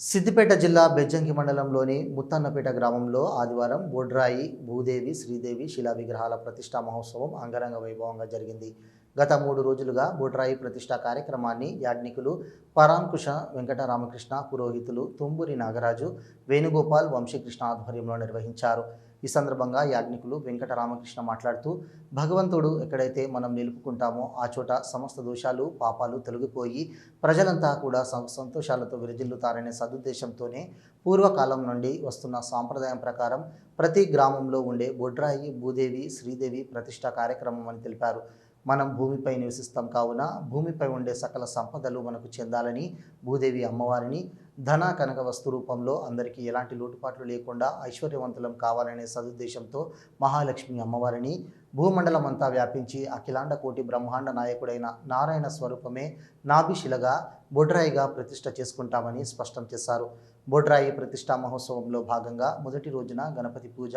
సిద్దిపేట జిల్లా బెజ్జంకి మండలంలోని ముత్తన్నపేట గ్రామంలో ఆదివారం బొడ్రాయి భూదేవి శ్రీదేవి శిలా విగ్రహాల ప్రతిష్టా మహోత్సవం అంగరంగ వైభవంగా జరిగింది. గత మూడు రోజులుగా బొడ్రాయి ప్రతిష్టా కార్యక్రమాన్ని యాజ్ఞికులు పరాంకుష వెంకటరామకృష్ణ పురోహితులు తుంబూరి నాగరాజు వేణుగోపాల్ వంశీకృష్ణ ఆధ్వర్యంలో నిర్వహించారు. ఈ సందర్భంగా యాజ్ఞికులు వెంకట రామకృష్ణ మాట్లాడుతూ భగవంతుడు ఎక్కడైతే మనం నిలుపుకుంటామో ఆ చోట సమస్త దోషాలు పాపాలు తొలగిపోయి ప్రజలంతా కూడా సంతోషాలతో విరజిల్లుతారనే సదుద్దేశంతోనే పూర్వకాలం నుండి వస్తున్న సాంప్రదాయం ప్రకారం ప్రతి గ్రామంలో ఉండే బొడ్రాయి భూదేవి శ్రీదేవి ప్రతిష్ట కార్యక్రమం అని తెలిపారు. మనం భూమిపై నివసిస్తాం కావున భూమిపై ఉండే సకల సంపదలు మనకు చెందాలని భూదేవి అమ్మవారిని ధన కనక వస్తు రూపంలో అందరికీ ఎలాంటి లోటుపాట్లు లేకుండా ఐశ్వర్యవంతులం కావాలనే సదుద్దేశంతో మహాలక్ష్మి అమ్మవారిని భూమండలం అంతా వ్యాపించి అఖిలాండ కోటి బ్రహ్మాండ నాయకుడైన నారాయణ స్వరూపమే నాభిశిలగా బొడ్రాయిగా ప్రతిష్ట చేసుకుంటామని స్పష్టం చేశారు. బొడ్రాయి ప్రతిష్టా మహోత్సవంలో భాగంగా మొదటి రోజున గణపతి పూజ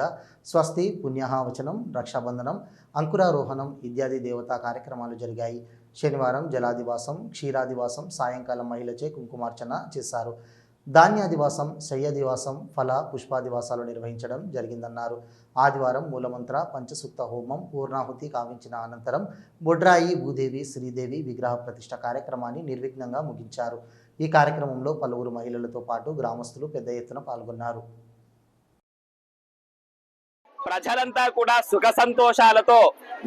స్వస్తి పుణ్యహావచనం రక్షాబంధనం అంకురారోహణం ఇత్యాది దేవతా కార్యక్రమాలు జరిగాయి. శనివారం జలాదివాసం క్షీరాదివాసం సాయంకాలం మహిళచే కుంకుమార్చన చేశారు. ధాన్యాదివాసం శయ్యాదివాసం ఫల పుష్పాదివాసాలు నిర్వహించడం జరిగిందన్నారు. ఆదివారం మూలమంత్ర పంచసూక్త హోమం పూర్ణాహుతి కావించిన అనంతరం బొడ్రాయి భూదేవి శ్రీదేవి విగ్రహ ప్రతిష్ట కార్యక్రమాన్ని నిర్విఘ్నంగా ముగించారు. ఈ కార్యక్రమంలో పలువురు మహిళలతో పాటు గ్రామస్తులు పెద్ద ఎత్తున పాల్గొన్నారు. ప్రజలంతా కూడా సుఖ సంతోషాలతో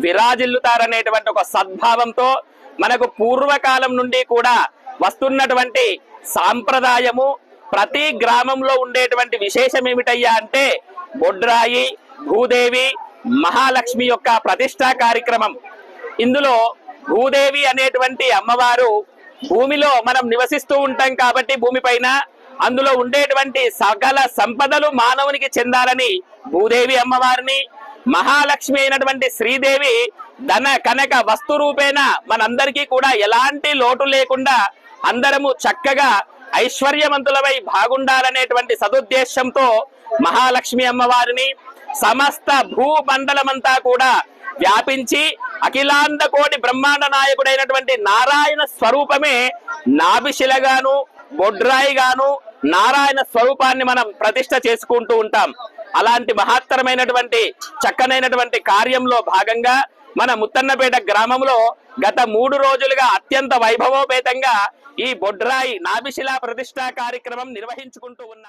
విరాజిల్లుతారనేటువంటి ఒక సద్భావంతో మనకు పూర్వకాలం నుండి కూడా వస్తున్నటువంటి సాంప్రదాయము ప్రతి గ్రామంలో ఉండేటువంటి విశేషం ఏమిటయ్యా అంటే బొడ్రాయి భూదేవి మహాలక్ష్మి యొక్క ప్రతిష్టా కార్యక్రమం. ఇందులో భూదేవి అనేటువంటి అమ్మవారు భూమిలో మనం నివసిస్తూ ఉంటాం కాబట్టి భూమిపైన అందులో ఉండేటువంటి సకల సంపదలు మానవునికి చెందాలని భూదేవి అమ్మవారిని మహాలక్ష్మి అయినటువంటి శ్రీదేవి ధన కనక వస్తు రూపేణ మనందరికీ కూడా ఎలాంటి లోటు లేకుండా అందరము చక్కగా ఐశ్వర్యవంతులవై బాగుండాలనేటువంటి సదుద్దేశంతో మహాలక్ష్మి అమ్మవారిని సమస్త భూమండలమంతా కూడా వ్యాపించి అఖిలాండ కోటి బ్రహ్మాండ నాయకుడైనటువంటి నారాయణ స్వరూపమే నాభిశిలగాను బొడ్రాయిగాను నారాయణ స్వరూపాన్ని మనం ప్రతిష్ట చేసుకుంటూ ఉంటాం. అలాంటి మహత్తరమైనటువంటి చక్కనైనటువంటి కార్యంలో భాగంగా మన ముత్తన్నపేట గ్రామంలో గత మూడు రోజులుగా అత్యంత వైభవోపేతంగా ఈ బొడ్రాయి నాభిశిలా ప్రతిష్టా కార్యక్రమం నిర్వహించుకుంటూ ఉన్నారు